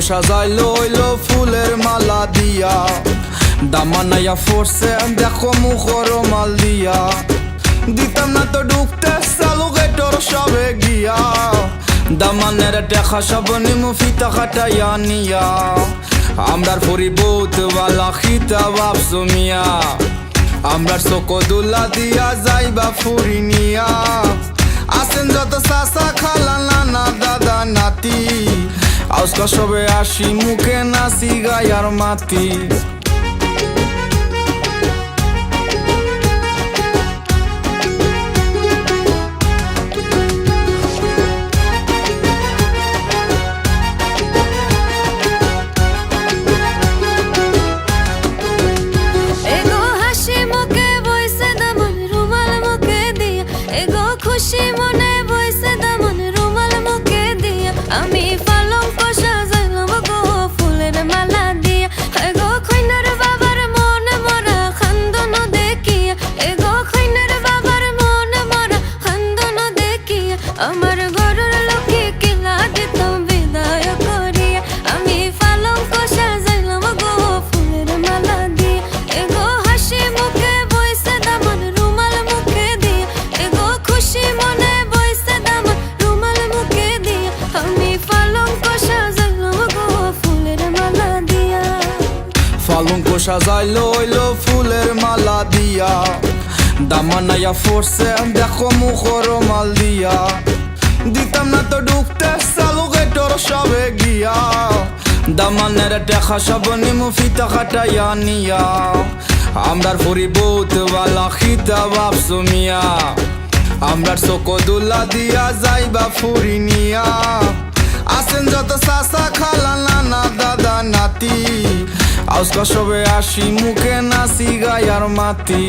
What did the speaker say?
সাজাইলো হইল ফুলের মালা দিয়া। দামানাইয়া ফোরছে দেখো মুখর মাল দিয়া। দিতাম না তো ঢুকতে, চালু গেটর সবে গিয়া। দামানের দেখা সব নিমু ফিতা খাটাইয়া নিয়া। আমরার পরি বহুত বালা খিতা বাপসু মিয়া আমরার চকদুল্লা দিয়া যাইবা ফুরি নিয়া। আসেন যত সাসা খালা, নানা দাদা, নাতি। আজকা সবে আসি মুখে নাসি গায়ার মাতি আমার ঘরের লোকে কিলা দিতাম বিদায় করিয়া। আমি সাজাইলাম গো ফুলের মালা এগো মুখে খুশি মনে মুখে আমি ফুলের মালা দিয়া। ফুলের মালা দিয়া। দেখো মুখর মাল দিয়া। দামানের দেখা সব নিমু ফিতা খাটাইয়া নিয়া। আমরার পরি বহুত বালা খিতা বাপসু মিয়া আমরার চকদুল্লা দিয়া যাইবা ফুরি নিয়া। আসেন যত সাসা খালা নানা দাদা নাতি। আজকা সবে আসি মুখে নাসি গায়ার মাতি।